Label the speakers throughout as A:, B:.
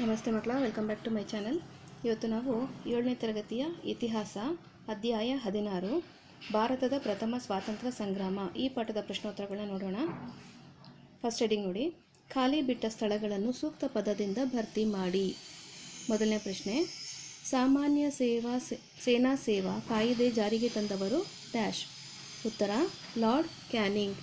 A: ನಮಸ್ತೆ ಮಕ್ಕಳ, welcome back to my channel. ಇವತ್ತು ನಾವು ಏಳನೇ ತರಗತಿಯ ಇತಿಹಾಸ, ಅಧ್ಯಾಯ ಹದಿನಾರು, ಭಾರತದ ಪ್ರಥಮ ಸ್ವಾತಂತ್ರ್ಯ ಸಂಗ್ರಾಮ. ಈ ಪಾಠದ ಪ್ರಶ್ನೋತ್ತರಗಳನ್ನ ನೋಡೋಣ. ಫಸ್ಟ್ ಹೆಡಿಂಗ್ ನೋಡಿ. ಖಾಲಿ ಬಿಟ್ಟ ಸ್ಥಳಗಳನ್ನು ಸೂಕ್ತ ಪದದಿಂದ ಭರ್ತಿ ಮಾಡಿ. ಮೊದಲನೇ ಪ್ರಶ್ನೆ. ಸಾಮಾನ್ಯ ಸೇವಾ ಸೇನಾ ಸೇವಾ ಕಾಯಿದೆ ಜಾರಿಗೆ ತಂದವರು ಡ್ಯಾಶ್. ಉತ್ತರ. Lord Canning.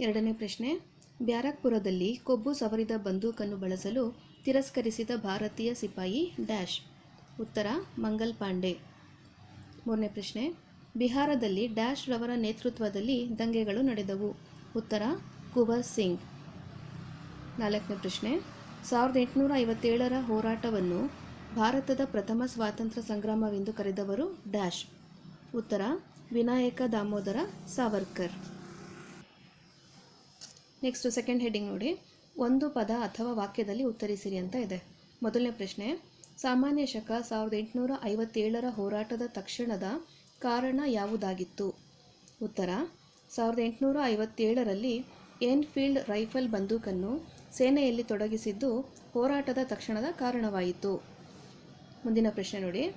A: ಎರಡನೇ ಪ್ರಶ್ನೆ. ಬ್ಯಾರಕ್ಪುರದಲ್ಲಿ ಕೊಬ್ಬು ಸವರಿದ ಬಂದೂಕನ್ನು ಬಳಸಲು ತಿರಸ್ಕರಿಸಿದ ಭಾರತೀಯ ಸಿಪಾಯಿ ಡ್ಯಾಶ್. ಉತ್ತರ, ಮಂಗಲ್ ಪಾಂಡೆ. ಮೂರನೇ ಪ್ರಶ್ನೆ. ಬಿಹಾರದಲ್ಲಿ ಡ್ಯಾಶ್ ರವರ ನೇತೃತ್ವದಲ್ಲಿ ದಂಗೆಗಳು ನಡೆದವು. ಉತ್ತರ, ಕುವರ್ ಸಿಂಗ್. ನಾಲ್ಕನೇ ಪ್ರಶ್ನೆ. ಸಾವಿರದ ಎಂಟುನೂರ ಐವತ್ತೇಳರ ಹೋರಾಟವನ್ನು ಭಾರತದ ಪ್ರಥಮ ಸ್ವಾತಂತ್ರ್ಯ ಸಂಗ್ರಾಮವೆಂದು ಕರೆದವರು ಡ್ಯಾಶ್. ಉತ್ತರ, Vinayak Damodar Savarkar. Next second heading ನೋಡಿ. ಒಂದು ಪದ ಅಥವಾ ವಾಕ್ಯದಲ್ಲಿ ಉತ್ತರಿಸಿರಿ ಅಂತ ಇದೆ. ಮೊದಲನೇ ಪ್ರಶ್ನೆ, ಸಾಮಾನ್ಯ ಶಕ ಸಾವಿರದ ಎಂಟುನೂರ ಐವತ್ತೇಳರ ಹೋರಾಟದ ತಕ್ಷಣದ ಕಾರಣ ಯಾವುದಾಗಿತ್ತು? ಉತ್ತರ, ಸಾವಿರದ ಎಂಟುನೂರ ಐವತ್ತೇಳರಲ್ಲಿ ಏನ್ಫೀಲ್ಡ್ ರೈಫಲ್ ಬಂದೂಕನ್ನು ಸೇನೆಯಲ್ಲಿ ತೊಡಗಿಸಿದ್ದು ಹೋರಾಟದ ತಕ್ಷಣದ ಕಾರಣವಾಯಿತು. ಮುಂದಿನ ಪ್ರಶ್ನೆ ನೋಡಿ.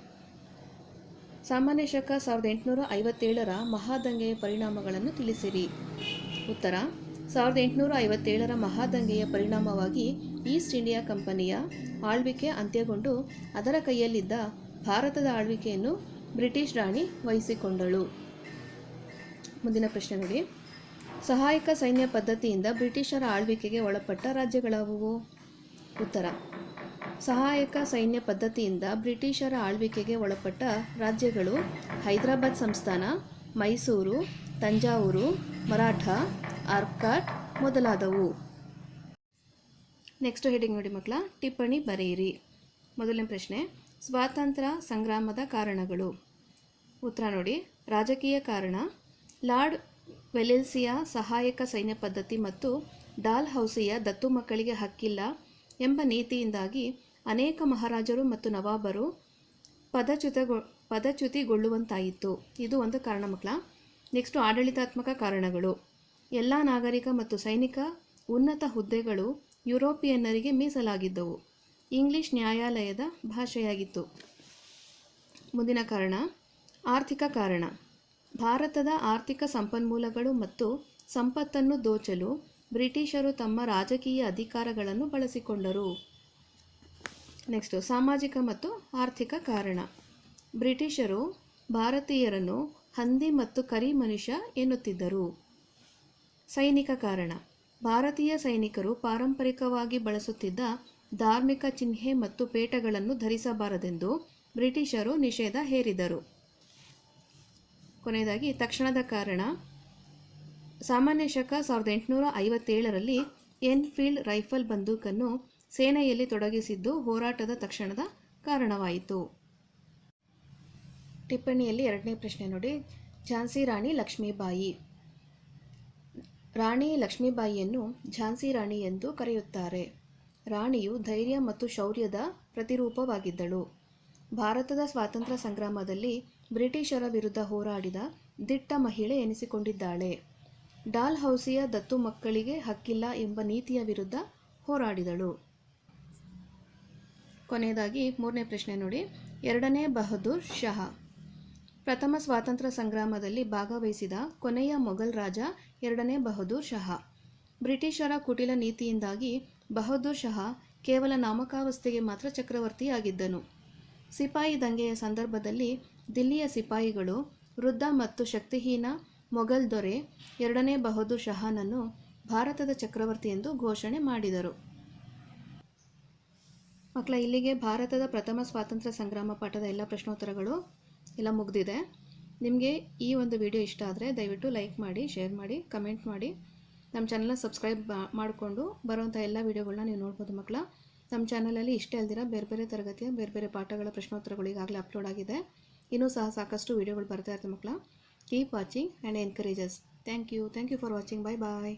A: ಸಾಮಾನ್ಯ ಶಕ ಸಾವಿರದ ಎಂಟುನೂರ ಐವತ್ತೇಳರ ಮಹಾದಂಗೆಯ ಪರಿಣಾಮಗಳನ್ನು ತಿಳಿಸಿರಿ. ಉತ್ತರ ಸಾವಿರದ ಎಂಟುನೂರ ಐವತ್ತೇಳರ ಮಹಾದಂಗೆಯ ಪರಿಣಾಮವಾಗಿ ಈಸ್ಟ್ ಇಂಡಿಯಾ ಕಂಪನಿಯ ಆಳ್ವಿಕೆ ಅಂತ್ಯಗೊಂಡು ಅದರ ಕೈಯಲ್ಲಿದ್ದ ಭಾರತದ ಆಳ್ವಿಕೆಯನ್ನು ಬ್ರಿಟಿಷ್ ರಾಣಿ ವಹಿಸಿಕೊಂಡಳು. ಮುಂದಿನ ಪ್ರಶ್ನೆ ನೋಡಿ. ಸಹಾಯಕ ಸೈನ್ಯ ಪದ್ಧತಿಯಿಂದ ಬ್ರಿಟಿಷರ ಆಳ್ವಿಕೆಗೆ ಒಳಪಟ್ಟ ರಾಜ್ಯಗಳಾವುವು? ಉತ್ತರ. ಸಹಾಯಕ ಸೈನ್ಯ ಪದ್ಧತಿಯಿಂದ ಬ್ರಿಟಿಷರ ಆಳ್ವಿಕೆಗೆ ಒಳಪಟ್ಟ ರಾಜ್ಯಗಳು ಹೈದರಾಬಾದ್ ಸಂಸ್ಥಾನ ಮೈಸೂರು, ತಂಜಾವೂರು, ಮರಾಠ, ಆರ್ಕಾಟ್ ಮೊದಲಾದವು. ನೆಕ್ಸ್ಟ್ ಹೆಡಿಂಗ್ ನೋಡಿ ಮಕ್ಕಳ, ಟಿಪ್ಪಣಿ ಬರೆಯಿರಿ. ಮೊದಲನೇ ಪ್ರಶ್ನೆ, ಸ್ವಾತಂತ್ರ್ಯ ಸಂಗ್ರಾಮದ ಕಾರಣಗಳು. ಉತ್ತರ ನೋಡಿ, ರಾಜಕೀಯ ಕಾರಣ, ಲಾರ್ಡ್ ವೆಲೆಲ್ಸಿಯ ಸಹಾಯಕ ಸೈನ್ಯ ಪದ್ಧತಿ ಮತ್ತು ಡಾಲ್ ಹೌಸಿಯ ದತ್ತು ಮಕ್ಕಳಿಗೆ ಹಕ್ಕಿಲ್ಲ ಎಂಬ ನೀತಿಯಿಂದಾಗಿ ಅನೇಕ ಮಹಾರಾಜರು ಮತ್ತು ನವಾಬರು ಪದಚ್ಯುತಗೊ ಪದಚ್ಯುತಿಗೊಳ್ಳುವಂತಾಯಿತು. ಇದು ಒಂದು ಕಾರಣ ಮಕ್ಕಳ. ನೆಕ್ಸ್ಟು ಆಡಳಿತಾತ್ಮಕ ಕಾರಣಗಳು. ಎಲ್ಲ ನಾಗರಿಕ ಮತ್ತು ಸೈನಿಕ ಉನ್ನತ ಹುದ್ದೆಗಳು ಯುರೋಪಿಯನ್ನರಿಗೆ ಮೀಸಲಾಗಿದ್ದವು. ಇಂಗ್ಲಿಷ್ ನ್ಯಾಯಾಲಯದ ಭಾಷೆಯಾಗಿತ್ತು. ಮುಂದಿನ ಕಾರಣ, ಆರ್ಥಿಕ ಕಾರಣ. ಭಾರತದ ಆರ್ಥಿಕ ಸಂಪನ್ಮೂಲಗಳು ಮತ್ತು ಸಂಪತ್ತನ್ನು ದೋಚಲು ಬ್ರಿಟಿಷರು ತಮ್ಮ ರಾಜಕೀಯ ಅಧಿಕಾರಗಳನ್ನು ಬಳಸಿಕೊಂಡರು. ನೆಕ್ಸ್ಟು ಸಾಮಾಜಿಕ ಮತ್ತು ಆರ್ಥಿಕ ಕಾರಣ. ಬ್ರಿಟಿಷರು ಭಾರತೀಯರನ್ನು ಹಂದಿ ಮತ್ತು ಕರಿ ಮನುಷ್ಯ ಎನ್ನುತ್ತಿದ್ದರು. ಸೈನಿಕ ಕಾರಣ. ಭಾರತೀಯ ಸೈನಿಕರು ಪಾರಂಪರಿಕವಾಗಿ ಬಳಸುತ್ತಿದ್ದ ಧಾರ್ಮಿಕ ಚಿಹ್ನೆ ಮತ್ತು ಪೇಟಗಳನ್ನು ಧರಿಸಬಾರದೆಂದು ಬ್ರಿಟಿಷರು ನಿಷೇಧ ಹೇರಿದರು. ಕೊನೆಯದಾಗಿ, ತಕ್ಷಣದ ಕಾರಣ. ಸಾಮಾನ್ಯ ಶಕ ಸಾವಿರದ ಎಂಟುನೂರ ಐವತ್ತೇಳರಲ್ಲಿ ಎನ್ಫೀಲ್ಡ್ ರೈಫಲ್ ಬಂದೂಕನ್ನು ಸೇನೆಯಲ್ಲಿ ತೊಡಗಿಸಿದ್ದು ಹೋರಾಟದ ತಕ್ಷಣದ ಕಾರಣವಾಯಿತು. ಟಿಪ್ಪಣಿಯಲ್ಲಿ ಎರಡನೇ ಪ್ರಶ್ನೆ ನೋಡಿ. ಝಾನ್ಸಿ ರಾಣಿ ಲಕ್ಷ್ಮೀಬಾಯಿ. ರಾಣಿ ಲಕ್ಷ್ಮೀಬಾಯಿಯನ್ನು ಝಾನ್ಸಿ ರಾಣಿ ಎಂದು ಕರೆಯುತ್ತಾರೆ. ರಾಣಿಯು ಧೈರ್ಯ ಮತ್ತು ಶೌರ್ಯದ ಪ್ರತಿರೂಪವಾಗಿದ್ದಳು. ಭಾರತದ ಸ್ವಾತಂತ್ರ್ಯ ಸಂಗ್ರಾಮದಲ್ಲಿ ಬ್ರಿಟಿಷರ ವಿರುದ್ಧ ಹೋರಾಡಿದ ದಿಟ್ಟ ಮಹಿಳೆ ಎನಿಸಿಕೊಂಡಿದ್ದಾಳೆ. ಡಾಲ್ ಹೌಸಿಯ ದತ್ತು ಮಕ್ಕಳಿಗೆ ಹಕ್ಕಿಲ್ಲ ಎಂಬ ನೀತಿಯ ವಿರುದ್ಧ ಹೋರಾಡಿದಳು. ಕೊನೆಯದಾಗಿ ಮೂರನೇ ಪ್ರಶ್ನೆ ನೋಡಿ. ಎರಡನೇ ಬಹದ್ದೂರ್ ಶಹಾ. ಪ್ರಥಮ ಸ್ವಾತಂತ್ರ್ಯ ಸಂಗ್ರಾಮದಲ್ಲಿ ಭಾಗವಹಿಸಿದ ಕೊನೆಯ ಮೊಘಲ್ ರಾಜ ಎರಡನೇ ಬಹದ್ದೂರ್ ಶಹಾ. ಬ್ರಿಟಿಷರ ಕುಟಿಲ ನೀತಿಯಿಂದಾಗಿ ಬಹದ್ದೂರ್ ಶಹಾ ಕೇವಲ ನಾಮಕಾವಸ್ಥೆಗೆ ಮಾತ್ರ ಚಕ್ರವರ್ತಿಯಾಗಿದ್ದನು. ಸಿಪಾಯಿ ದಂಗೆಯ ಸಂದರ್ಭದಲ್ಲಿ ದಿಲ್ಲಿಯ ಸಿಪಾಯಿಗಳು ವೃದ್ಧ ಮತ್ತು ಶಕ್ತಿಹೀನ ಮೊಘಲ್ ದೊರೆ ಎರಡನೇ ಬಹದ್ದೂರ್ ಶಹಾನನ್ನು ಭಾರತದ ಚಕ್ರವರ್ತಿ ಎಂದು ಘೋಷಣೆ ಮಾಡಿದರು. ಮಕ್ಕಳ ಇಲ್ಲಿಗೆ ಭಾರತದ ಪ್ರಥಮ ಸ್ವಾತಂತ್ರ್ಯ ಸಂಗ್ರಾಮ ಪಾಠದ ಎಲ್ಲ ಪ್ರಶ್ನೋತ್ತರಗಳು ಎಲ್ಲ ಮುಗಿದಿದೆ. ನಿಮಗೆ ಈ ಒಂದು ವಿಡಿಯೋ ಇಷ್ಟ ಆದರೆ ದಯವಿಟ್ಟು ಲೈಕ್ ಮಾಡಿ, ಶೇರ್ ಮಾಡಿ, ಕಮೆಂಟ್ ಮಾಡಿ. ನಮ್ಮ ಚಾನಲ್ನ ಸಬ್ಸ್ಕ್ರೈಬ್ ಮಾಡಿಕೊಂಡು ಬರುವಂಥ ಎಲ್ಲ ವೀಡಿಯೋಗಳನ್ನ ನೀವು ನೋಡ್ಬೋದು ಮಕ್ಕಳ ನಮ್ಮ ಚಾನಲಲ್ಲಿ ಇಷ್ಟೇ ಅಲ್ದಿರ, ಬೇರೆ ಬೇರೆ ತರಗತಿಯ, ಬೇರೆ ಬೇರೆ ಪಾಠಗಳ ಪ್ರಶ್ನೋತ್ತರಗಳು ಈಗಾಗಲೇ ಅಪ್ಲೋಡ್ ಆಗಿದೆ. ಇನ್ನೂ ಸಹ ಸಾಕಷ್ಟು ವೀಡಿಯೋಗಳು ಬರ್ತಾ ಇರ್ತವೆ ಮಕ್ಕಳ keep watching and encourages thank you thank you for watching bye bye